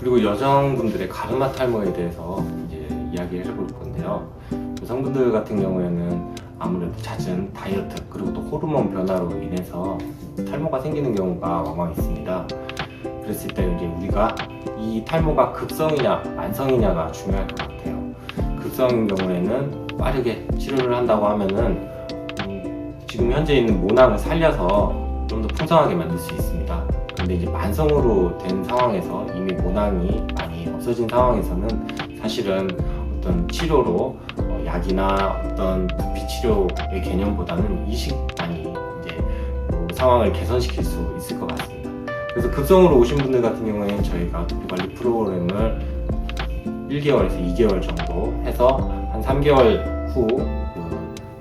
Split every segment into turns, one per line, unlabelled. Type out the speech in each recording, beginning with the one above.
그리고 여성분들의 가르마 탈모에 대해서 이제 이야기를 해볼 건데요. 여성분들 같은 경우에는 아무래도 잦은 다이어트 그리고 또 호르몬 변화로 인해서 탈모가 생기는 경우가 왕왕 있습니다. 그랬을 때 이제 우리가 이 탈모가 급성이냐 만성이냐가 중요할 것 같아요. 급성인 경우에는 빠르게 치료를 한다고 하면은 음, 지금 현재 있는 모낭을 살려서 좀 더 풍성하게 만들 수 있습니다. 근데 이제 만성으로 된 상황에서 이미 모낭이 많이 없어진 상황에서는 사실은 어떤 치료로 어, 약이나 어떤 두피 치료의 개념보다는 이식만이 이제 뭐 상황을 개선시킬 수 있을 것 같습니다. 그래서 급성으로 오신 분들 같은 경우에는 저희가 두피 관리 프로그램을 1개월에서 2개월 정도 해서 한 3개월 후그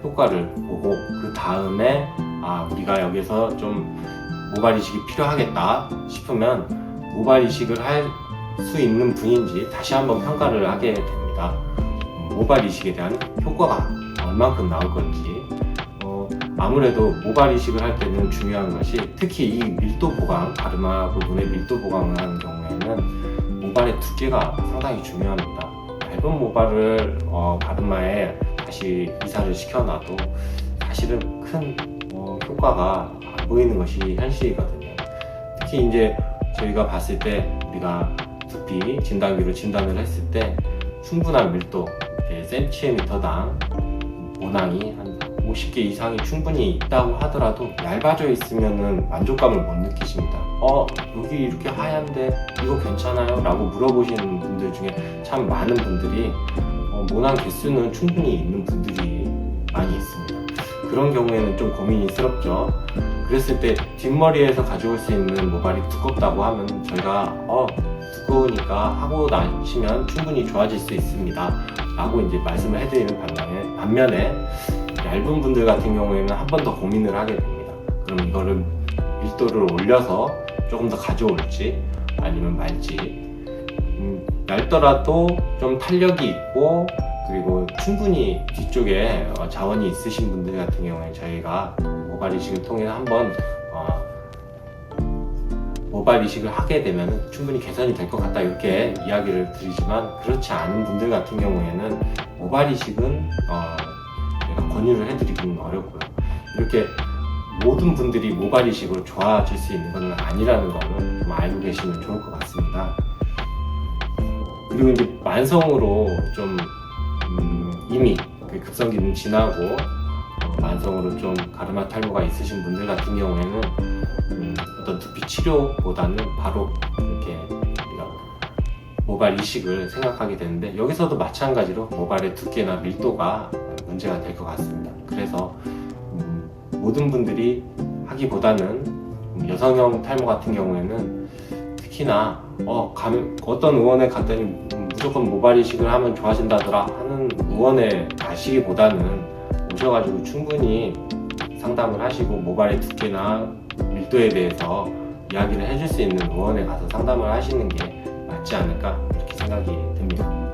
효과를 보고 그 다음에 아 우리가 여기서 좀 모발 이식이 필요하겠다 싶으면 모발 이식을 할 수 있는 분인지 다시 한번 평가를 하게 됩니다. 음, 모발 이식에 대한 효과가 얼만큼 나올 건지 어, 아무래도 모발 이식을 할 때는 중요한 것이 특히 이 밀도 보강 가르마 부분의 밀도 보강을 하는 경우에는 모발의 두께가 상당히 중요합니다. 얇은 모발을 어, 가르마에 다시 이사를 시켜놔도 사실은 큰 어, 효과가 안 보이는 것이 현실이거든요. 특히 이제 저희가 봤을 때 우리가 두피 진단기로 진단을 했을 때 충분한 밀도 센티미터당 모낭이 한 50개 이상이 충분히 있다고 하더라도 얇아져 있으면은 만족감을 못 느끼십니다. 어 여기 이렇게 하얀데 이거 괜찮아요? 라고 물어보시는 분들 중에 참 많은 분들이 어, 모낭 개수는 충분히 있는 분들이 많이 있습니다. 그런 경우에는 좀 고민이스럽죠. 그랬을 때 뒷머리에서 가져올 수 있는 모발이 두껍다고 하면 저희가 어 두꺼우니까 하고 나시면 충분히 좋아질 수 있습니다. 라고 이제 말씀을 해드리는 반면에, 반면에 얇은 분들 같은 경우에는 한 번 더 고민을 하게 됩니다. 그럼 이거를 밀도를 올려서 조금 더 가져올지 아니면 말지 음, 얇더라도 좀 탄력이 있고 그리고 충분히 뒤쪽에 어, 자원이 있으신 분들 같은 경우에 저희가 모발 이식을 통해 한번 어, 모발 이식을 하게 되면 충분히 개선이 될 것 같다 이렇게 이야기를 드리지만 그렇지 않은 분들 같은 경우에는 모발 이식은 어, 권유를 해드리기는 어렵고요. 이렇게 모든 분들이 모발 이식으로 좋아질 수 있는 것은 아니라는 거는 좀 알고 계시면 좋을 것 같습니다. 그리고 이제 만성으로 좀 음, 이미 그 급성기는 지나고 어, 만성으로 좀 가르마 탈모가 있으신 분들 같은 경우에는 음, 어떤 두피 치료보다는 바로 이렇게 모발 이식을 생각하게 되는데 여기서도 마찬가지로 모발의 두께나 밀도가 문제가 될 것 같습니다. 그래서 음, 모든 분들이 하기보다는 음, 여성형 탈모 같은 경우에는 특히나 어, 감- 어떤 의원에 갔더니 음, 무조건 모발 이식을 하면 좋아진다더라 하는 의원에 가시기보다는 오셔가지고 충분히 상담을 하시고 모발의 두께나 밀도에 대해서 이야기를 해줄 수 있는 의원에 가서 상담을 하시는 게 맞지 않을까 이렇게 생각이 듭니다.